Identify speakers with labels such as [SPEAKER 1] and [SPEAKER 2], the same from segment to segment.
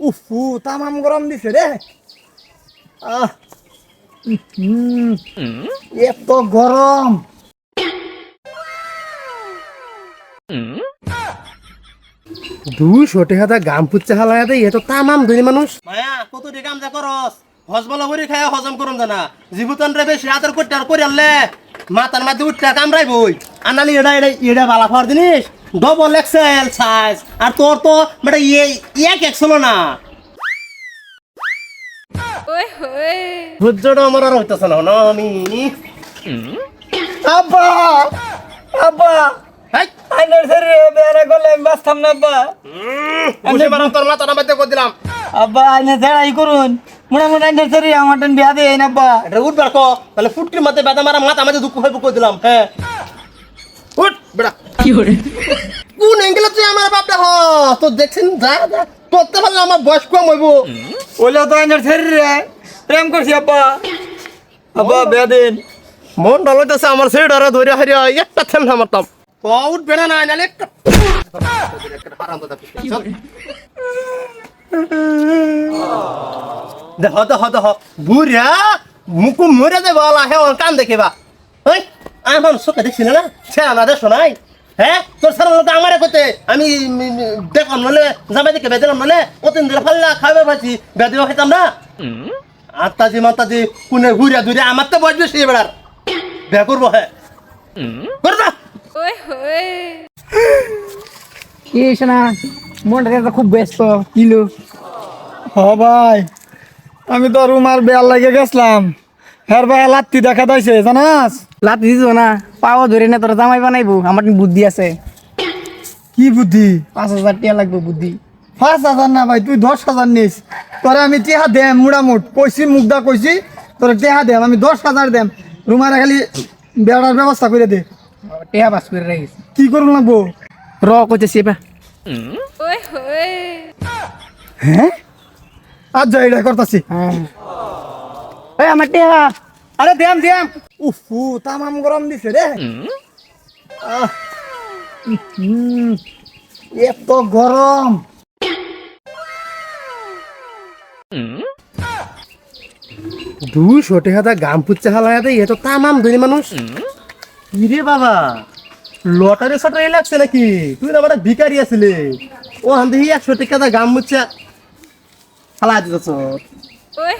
[SPEAKER 1] UFO তামাম গরম দিছে রে। আহ এত গরম। দুশো হাতা গাম পুচ্ছে হালায়াতে এত তামাম ধরি মানুষ।
[SPEAKER 2] মায়া, কত কাম যা করস হজবলা করে খায় হজম করুন জানা। জীবতন রে বেশি হাতের করতে আর করে আনলে মাথার মাঝে উঠতে কামড়াই বই। আনালি এটা এটা এটা বালা খাওয়ার জিনিস। ডবল এক্সেল সাইজ আর তোর তো বেটা ইয়ে এক এক্সেল না।
[SPEAKER 3] ওই
[SPEAKER 2] আমার আর হইতেছে না না আমি।
[SPEAKER 1] আব্বা! আব্বা! আইনের শরীরে বেড়া করলে আমি বাঁচতাম না আব্বা।
[SPEAKER 2] বসে মারাম তোর মাথার মধ্যে করে দিলাম?
[SPEAKER 1] আব্বা আইনে জেড়াই করুন। মনে মনে আইনের শরীরে আমার টেন বিয়া দিয়ে আব্বা।
[SPEAKER 2] এটা উঠবার কো। তাহলে ফুটকির মধ্যে বেদা মারা মাথা মাঝে দুঃখ হইব করে দিলাম হ্যাঁ? উঠ বেটা কোন এঙ্গেলে তুই আমার বাপটা হ? তো দেখছেন যা যা করতে পারলে আমার বয়স কম হইব।
[SPEAKER 1] ওইলে তো আইনের শরীরে প্রেম করছি আব্বা। আব্বা বিয়া দিন।
[SPEAKER 2] মন ভালো আমার সেটারে ধরে হারিয়া একটা থেম মারতাম। ও উঠবে না না নালে একটা দেখ দেখ দেখ। বুড়া মুকু মরে দে বলা হে ওর কান দেখিবা। ওই আমার চোখে দেখছি না সে আমাদের শোনাই হ্যাঁ তোর সারা লোক আমারে করতে। আমি দেখলাম নলে জামাই দেখে বেদিলাম নলে অতিন দিলে ফাল্লা খাবে পাচ্ছি বেদিও খাইতাম না। আত্মাজি মাতাজি কোনে ঘুরিয়া ঘুরিয়া আমার তো বয়স বেশি এবার বিয়া করব হ্যাঁ
[SPEAKER 3] হোয়
[SPEAKER 1] কি না? মনটা খুব ব্যস্ত কিলো হ ভাই আমি তো রুমার বেয়ার লাগে গেছিলাম। হের ভাই লাত্তি দেখা দিয়েছে জানাস?
[SPEAKER 4] লাত দিছ না? পাও ধরে না তোরা জামাই বানাইবো আমার বুদ্ধি আছে।
[SPEAKER 1] কি বুদ্ধি?
[SPEAKER 4] পাঁচ হাজার টিয়া লাগবে বুদ্ধি।
[SPEAKER 1] পাঁচ হাজার না ভাই তুই দশ হাজার নিস। তোরে আমি টেহা দেম মুড়ামুট। কইছি মুগদা কইছি তোরে টেহা দেম আমি দশ হাজার দেম। রুমারে খালি বেড়ার ব্যবস্থা করে দে।
[SPEAKER 4] টেহা পাস করে রাখিস
[SPEAKER 1] কি করুন লাগবো?
[SPEAKER 4] র কইতে
[SPEAKER 3] ওই হোয়
[SPEAKER 1] হ্যাঁ? আজ যাই এটা করতাছি।
[SPEAKER 4] হ্যাঁ। ওই আমার টেহা
[SPEAKER 1] আরে দেম দেম উফু তামাম গরম দিছে রে। আহ, উম, এত গরম।
[SPEAKER 2] দুশো টাকা গাম পুচ্ছে হালায়াতে এ তো তামাম ধনী মানুষ। ইরে বাবা? লটারি সটারি লাগছে নাকি? তুই না বড় ভিকারি আছিলে। ও হান দেখি একশো টাকা দা গাম মুচ্ছে হালা দিতেছ।
[SPEAKER 3] ওই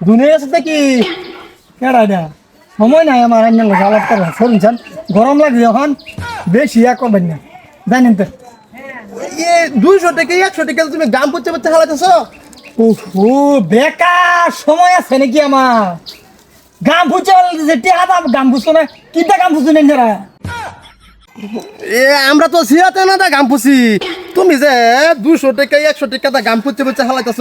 [SPEAKER 2] দুনিয়া আছে নাকি?
[SPEAKER 1] কেডা এটা? সময় নাই আমার লোক আলাপ করা শুনছেন গরম লাগছে এখন। বেশি এক করবেন না। জানেন তো।
[SPEAKER 2] এ দুইশো টাকা একশো টাকা তুমি গাম পুচ্ছে পুচ্ছে হালাইতেছ
[SPEAKER 1] উফু বেকার সময় আছে নাকি আমার? গাম ফুচে যে দাম গাম ফুচো না কিটা গাম ফুচো
[SPEAKER 2] এ আমরা তো সিয়াতে না দা গাম তুমি যে দুশো টাকা একশো টাকা দা গাম হালাইতেছ।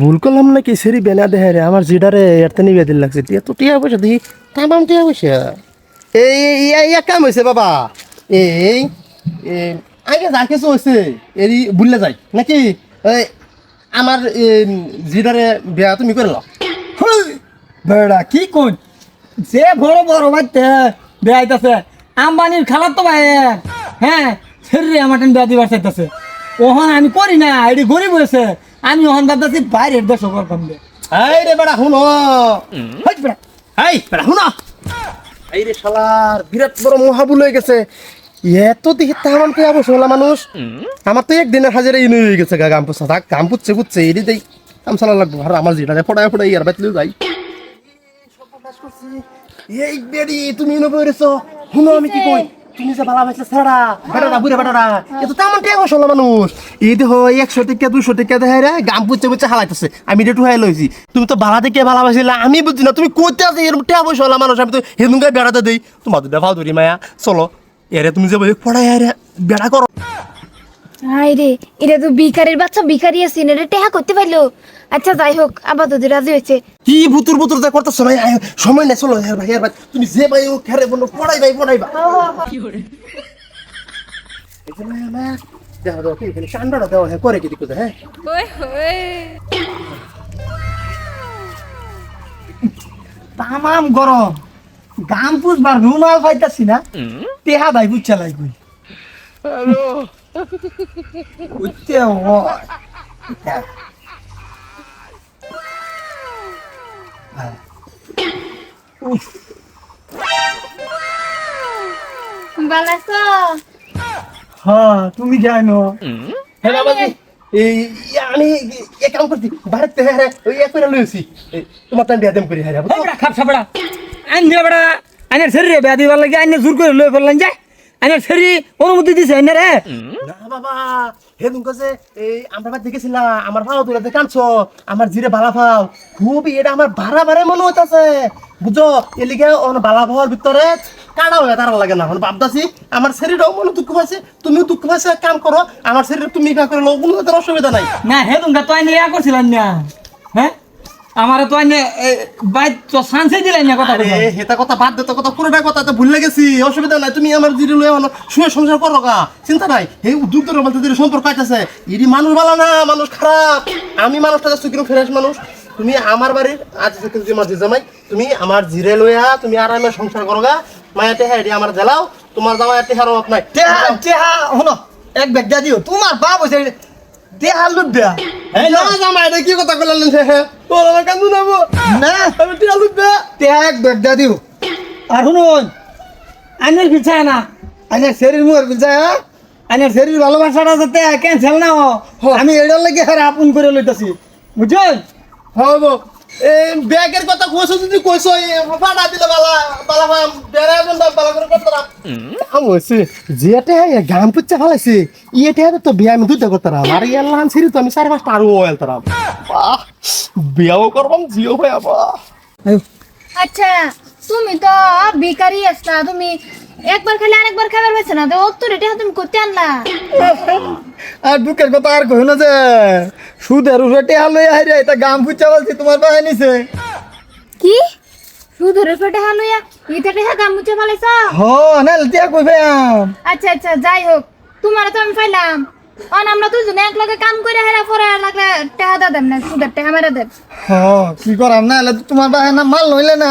[SPEAKER 2] ভুল করলাম নাকি? সেরি বেনা দেহে রে আমার জিডারে এরতে নিবে দিল লাগছে। টিয়া তো টিয়া পয়সা দেখি তামাম টিয়া পয়সা। এই এই কাম হয়েছে বাবা। এই এই, আগে যা কিছু হয়েছে এরি বুললে যাই। নাকি? এই আমার জিডারে বিয়া তুমি করে লো
[SPEAKER 1] বেড়া কি কোন যে বড় বড় বাচ্চা বেড়াইতেছে আম্বানির খালার তো ভাই হ্যাঁ শরীরে আমার টেন বেড়া দিবার চাইতেছে। ওহন আমি করি না এটি গরিব হয়েছে। আমি ওহন ভাবতেছি বাইরের দেশ করতাম দে
[SPEAKER 2] এই রে বেড়া শুনো।
[SPEAKER 1] হাই বেড়া।
[SPEAKER 2] এই বেড়া শুনো। এই রে শালার বিরাট বড় মহাবুল হয়ে গেছে। এত দেখি তামান কে অবশ্য হলা মানুষ। আমার তো একদিনের হাজারে ইনু হয়ে গেছে গা গাম পুছা। থাক গাম পুচ্ছে পুচ্ছে এটি দেই। কাম চালা লাগবো। আর আমার যেটা ফটায় ফটাই আর বেতলেও যাই। এই বেড়ি তুমি ইনু বেরেছো শুনো আমি কি কই? তুমি যে বালা ছেড়া বেটারা বুড়ে বেটারা এ তো তেমন টেকা মানুষ। এই দেখো একশো টিকা দুশো টিকা দেখে রে গাম পুচ্ছে পুচ্ছে হালাইতেছে। আমি এটা টুহাই লইছি। তুমি তো বালা থেকে ভালো ভাইছিলে আমি বুঝছি না তুমি আছে এরকম টেকা মানুষ আমি তো হেদুঙ্গায় বেড়াতে দেই। তোমার তো দেখা ধরি মায়া চলো এরে তুমি যে বই পড়াই আরে বেড়া করো।
[SPEAKER 5] হাই রে এটা তো ভিখারির বাচ্চা ভিখারি আছে রে টেহা করতে পারল। আচ্ছা যাই হোক আপাতত রাজি হয়েছে।
[SPEAKER 2] কি ভুতুর ভুতুর যা করতেছো ভাই? আয়, সময় নেই চলো হ্যাঁ ভাই হ্যাঁ ভাই। তুমি যে ভাই ও খেরে বলো পড়াই ভাই পড়াই ভাই। দেখো দেখো কি এখানে চান্ডাটা দেওয়া হ্যাঁ করে কি দিকে হ্যাঁ?
[SPEAKER 3] ওই হোয়
[SPEAKER 1] তামাম গরম। গাম পুষবার রুমাল পাইতাছি না। টেহা ভাই বুঝছে লাগবে। উঠতে হয়। হ্যাঁ। তুমি জানো।
[SPEAKER 2] হ্যাঁ এই আমি এ কাম করছি। বাড়িতে হ্যাঁ রে ওই এক করে লইছি। তোমার বিয়া দেম করি হ্যাঁ?
[SPEAKER 1] বড়া খাপ সাপড়া। আইন দিয়ে বড়া। আইনের শরীরে বেয়া দিবার লাগে আইনে জোর করে লই ফেললেন যায় আইনের শরীর অনুমতি দিছে আইনে রে
[SPEAKER 2] না বাবা হে তুমি কাছে এই আমরা বাদ দেখেছিলাম আমার ভাও তোরা কানছো আমার জিরে বালা ভাও। খুবই এটা আমার বারা বারে মনে হইতাছে। বুঝো এলিগে অন বালা ভাওয়ার ভিতরে কাড়া হয়ে তারা লাগে না। ভাবতাছি আমার শরীরও মনে দুঃখ পাইছে। তুমিও দুঃখ পাইছে কাম করো আমার শরীর তুমি কা করে লোক কোনো তার অসুবিধা নাই।
[SPEAKER 1] না হে তোমরা তো আইনে ইয়া করছিলেন না। হ্যাঁ? আমার তো আইনে বাইর তো সানসে দিলেন না কথা
[SPEAKER 2] আরে। হেতা কথা বাদ দে তো কথা পুরোটা কথা তো ভুলে গেছি অসুবিধা নাই তুমি আমার জিরে লয়ে হলো শুয়ে সংসার করো গা চিন্তা নাই এই উদ্যোগ ধরে বলতে ধরে সম্পর্ক আছে ইডি মানুষ ভালো না মানুষ খারাপ আমি মানুষটা যাচ্ছ কিন্তু ফ্রেশ মানুষ তুমি আমার বাড়ির আজ তুমি আমার জামাই তুমি আমার জিরে লইয়া তুমি আরামে সংসার করো গা মায়াতে হ্যাঁ আমার জেলাও তোমার জামাই এতে হারো নাই
[SPEAKER 1] দেহা দেহা হলো এক ব্যাগ দিয়া দিও তোমার বাপ হইছে দেহা
[SPEAKER 2] জামাই এটা কি কথা হ্যাঁ তোর আমার কান্দু নাবো
[SPEAKER 1] না।
[SPEAKER 2] আমি টিয়া লুটবে
[SPEAKER 1] দেহা এক ব্যাগ দিয়া দিও। আর শুনুন আইনের পিছায় না। আইনের শরীর মুখের পিছায় হ্যাঁ? আইনের শরীর ভালোবাসাটা যাতে ক্যান্সেল না হয় আমি এটার লাগে আপন করে লইতাছি। বুঝছেন?
[SPEAKER 2] হব এই ব্যাগের কথা কইছো যদি কইছো এই ফাটা দিলে বালা বালা বেড়া একদম বালা করে করতাম কাম হইছে যেতে হ্যাঁ গাম পুচ্চা ফেলাইছে। ইয়েতে হ্যাঁ তো বিয়া আমি দুধ করতাম আর ইয়ার লান তো আমি চার পাঁচটা আরও ওয়েলতাম বাহ বিয়াও করবাম জিও ভাই বাহ
[SPEAKER 5] আচ্ছা তুমি তো ভিকারি আসলা তুমি একবার খেলে আরেকবার খাবার পাইছে না তো ও তো রেটে তুমি করতে আনলা।
[SPEAKER 1] আর দুঃখের কথা আর কই না যে সুদের উপরে টেহা লই আই রে এটা গাম ফুচা বলছি তোমার বাহে নিছে।
[SPEAKER 5] কি? সুধরে ফেটে হালুয়া ইটা টেহা গামুচে ফেলাইছ?
[SPEAKER 1] হ না তিয়া কইবে
[SPEAKER 5] আচ্ছা আচ্ছা যাই হোক তোমার তো আমি পাইলাম অন আমরা দুজনে এক লগে কাম করে হেরা পরে লাগলে টেহা দা দেব না সুদের টেহা মেরে দেব
[SPEAKER 1] হ কি করাম না এলে তোমার বাহে না মাল নইলে না।